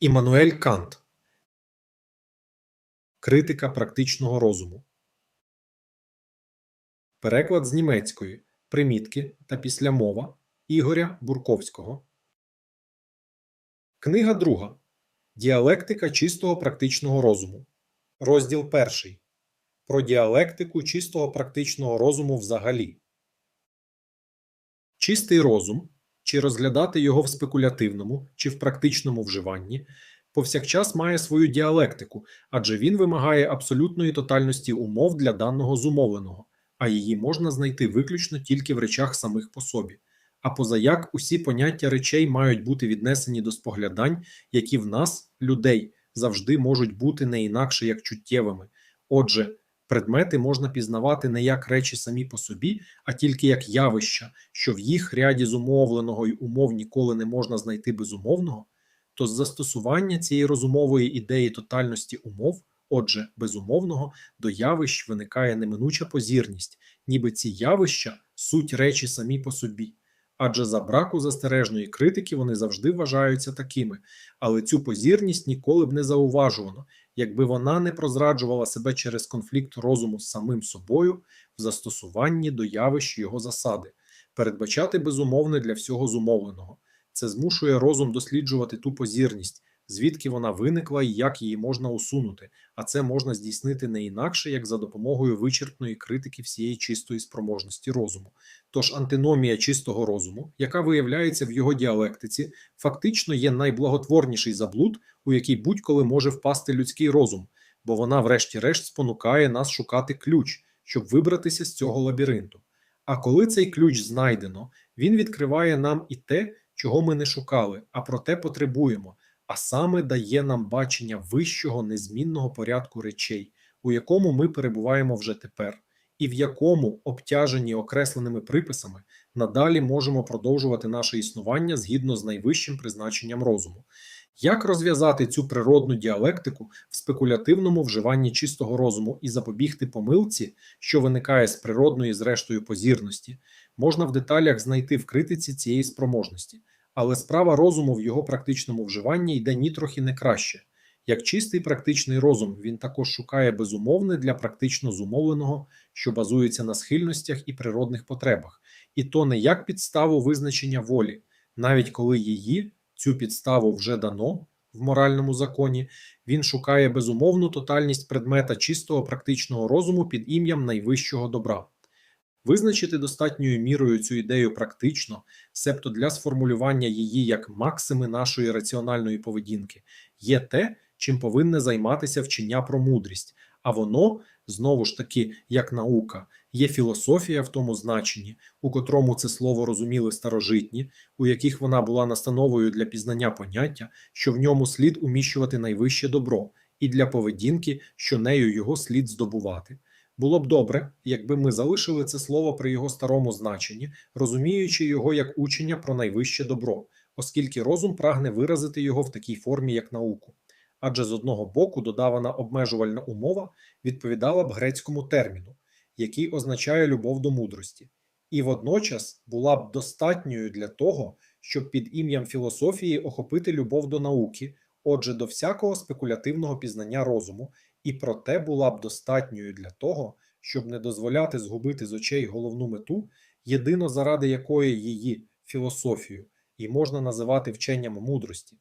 Іммануель Кант. Критика практичного розуму. Переклад з німецької. Примітки та післямова Ігоря Бурковського. Книга друга. Діалектика чистого практичного розуму. Розділ перший. Про діалектику чистого практичного розуму взагалі. Чистий розум чи розглядати його в спекулятивному чи в практичному вживанні, повсякчас має свою діалектику, адже він вимагає абсолютної тотальності умов для даного зумовленого, а її можна знайти виключно тільки в речах самих по собі. А позаяк усі поняття речей мають бути віднесені до споглядань, які в нас, людей, завжди можуть бути не інакше як чуттєвими. Отже, Предмети можна пізнавати не як речі самі по собі, а тільки як явища, що в їх ряді зумовленого й умов ніколи не можна знайти безумовного, то застосування цієї розумової ідеї тотальності умов, отже, безумовного, до явищ виникає неминуча позірність, ніби ці явища суть речі самі по собі. Адже за браку застережної критики вони завжди вважаються такими, але цю позірність ніколи б не зауважувано, якби вона не прозраджувала себе через конфлікт розуму з самим собою в застосуванні до явищ його засади, передбачати безумовне для всього зумовленого. Це змушує розум досліджувати ту позірність, звідки вона виникла і як її можна усунути, а це можна здійснити не інакше, як за допомогою вичерпної критики всієї чистої спроможності розуму. Тож антиномія чистого розуму, яка виявляється в його діалектиці, фактично є найблаготворніший заблуд, у який будь-коли може впасти людський розум, бо вона, врешті-решт, спонукає нас шукати ключ, щоб вибратися з цього лабіринту. А коли цей ключ знайдено, він відкриває нам і те, чого ми не шукали, а проте потребуємо а саме дає нам бачення вищого незмінного порядку речей, у якому ми перебуваємо вже тепер, і в якому, обтяжені окресленими приписами, надалі можемо продовжувати наше існування згідно з найвищим призначенням розуму. Як розв'язати цю природну діалектику в спекулятивному вживанні чистого розуму і запобігти помилці, що виникає з природної, зрештою, позірності, можна в деталях знайти в критиці цієї спроможності але справа розуму в його практичному вживанні йде нітрохи не краще. Як чистий практичний розум, він також шукає безумовне для практично зумовленого, що базується на схильностях і природних потребах, і то не як підставу визначення волі, навіть коли її, цю підставу вже дано в моральному законі, він шукає безумовну тотальність предмета чистого практичного розуму під ім'ям найвищого добра. Визначити достатньою мірою цю ідею практично, себто для сформулювання її як максими нашої раціональної поведінки, є те, чим повинне займатися вчення про мудрість, а воно знову ж таки, як наука, є філософія в тому значенні, у котрому це слово розуміли старожитні, у яких вона була настановою для пізнання поняття, що в ньому слід уміщувати найвище добро, і для поведінки, що нею його слід здобувати. Було б добре, якби ми залишили це слово при його старому значенні, розуміючи його як учення про найвище добро, оскільки розум прагне виразити його в такій формі, як науку. Адже з одного боку додавана обмежувальна умова відповідала б грецькому терміну, який означає любов до мудрості, і водночас була б достатньою для того, щоб під ім'ям філософії охопити любов до науки, отже, до всякого спекулятивного пізнання розуму, і проте була б достатньою для того, щоб не дозволяти згубити з очей головну мету, єдино заради якої її філософію і можна називати вченням мудрості.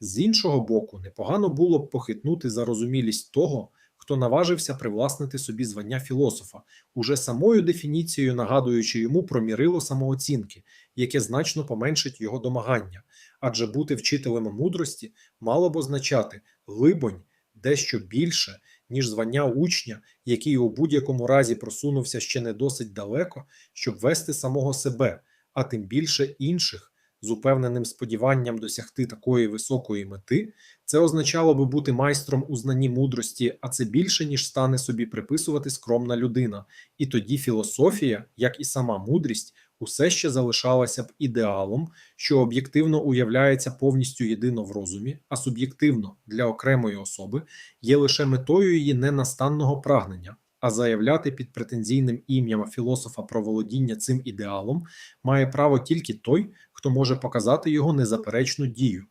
З іншого боку, непогано було б похитнути зарозумілість того, хто наважився привласнити собі звання філософа, уже самою дефініцією нагадуючи йому про мірило самооцінки, яке значно поменшить його домагання, адже бути вчителем мудрості мало б означати глибонь дещо більше, ніж звання учня, який у будь-якому разі просунувся ще не досить далеко, щоб вести самого себе, а тим більше інших. З упевненим сподіванням досягти такої високої мети, це означало би бути майстром у знанні мудрості, а це більше, ніж стане собі приписувати скромна людина. І тоді філософія, як і сама мудрість, усе ще залишалася б ідеалом, що об'єктивно уявляється повністю єдино в розумі, а суб'єктивно для окремої особи є лише метою її ненастанного прагнення. А заявляти під претензійним ім'ям філософа про володіння цим ідеалом має право тільки той, хто може показати його незаперечну дію.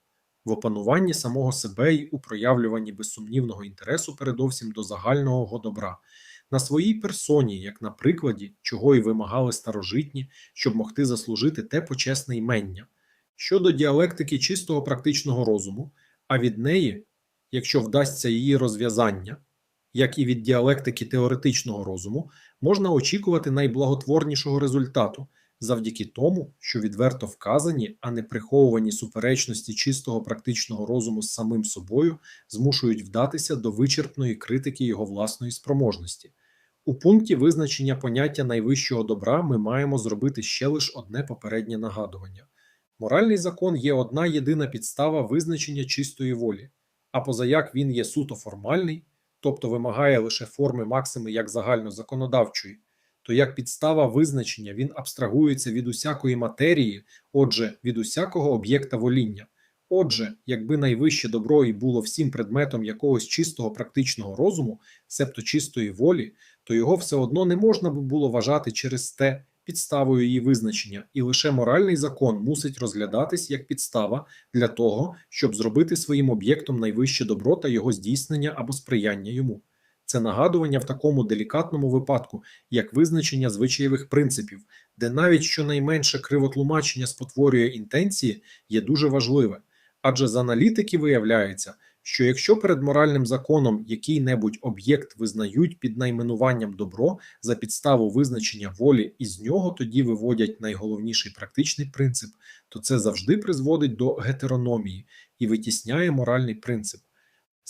в опануванні самого себе й у проявлюванні безсумнівного інтересу передовсім до загального добра, на своїй персоні, як на прикладі, чого й вимагали старожитні, щоб могти заслужити те почесне імення. Щодо діалектики чистого практичного розуму, а від неї, якщо вдасться її розв'язання, як і від діалектики теоретичного розуму, можна очікувати найблаготворнішого результату завдяки тому, що відверто вказані, а не приховувані суперечності чистого практичного розуму з самим собою змушують вдатися до вичерпної критики його власної спроможності. У пункті визначення поняття найвищого добра ми маємо зробити ще лише одне попереднє нагадування. Моральний закон є одна єдина підстава визначення чистої волі, а позаяк він є суто формальний, тобто вимагає лише форми максими як загальнозаконодавчої, то як підстава визначення він абстрагується від усякої матерії, отже, від усякого об'єкта воління. Отже, якби найвище добро і було всім предметом якогось чистого практичного розуму, себто чистої волі, то його все одно не можна би було вважати через те підставою її визначення, і лише моральний закон мусить розглядатись як підстава для того, щоб зробити своїм об'єктом найвище добро та його здійснення або сприяння йому. Це нагадування в такому делікатному випадку, як визначення звичаєвих принципів, де навіть щонайменше кривотлумачення спотворює інтенції, є дуже важливе. Адже з аналітики виявляється, що якщо перед моральним законом який-небудь об'єкт визнають під найменуванням добро за підставу визначення волі і з нього тоді виводять найголовніший практичний принцип, то це завжди призводить до гетерономії і витісняє моральний принцип.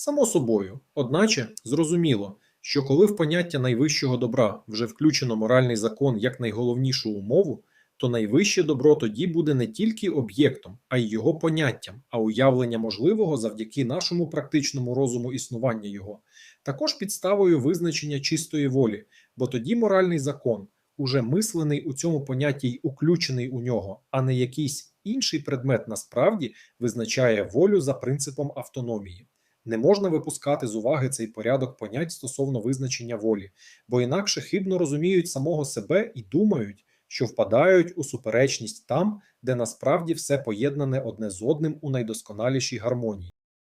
Само собою, одначе, зрозуміло, що коли в поняття найвищого добра вже включено моральний закон як найголовнішу умову, то найвище добро тоді буде не тільки об'єктом, а й його поняттям, а уявлення можливого завдяки нашому практичному розуму існування його, також підставою визначення чистої волі, бо тоді моральний закон, уже мислений у цьому понятті й уключений у нього, а не якийсь інший предмет насправді визначає волю за принципом автономії. Не можна випускати з уваги цей порядок понять стосовно визначення волі, бо інакше хибно розуміють самого себе і думають, що впадають у суперечність там, де насправді все поєднане одне з одним у найдосконалішій гармонії.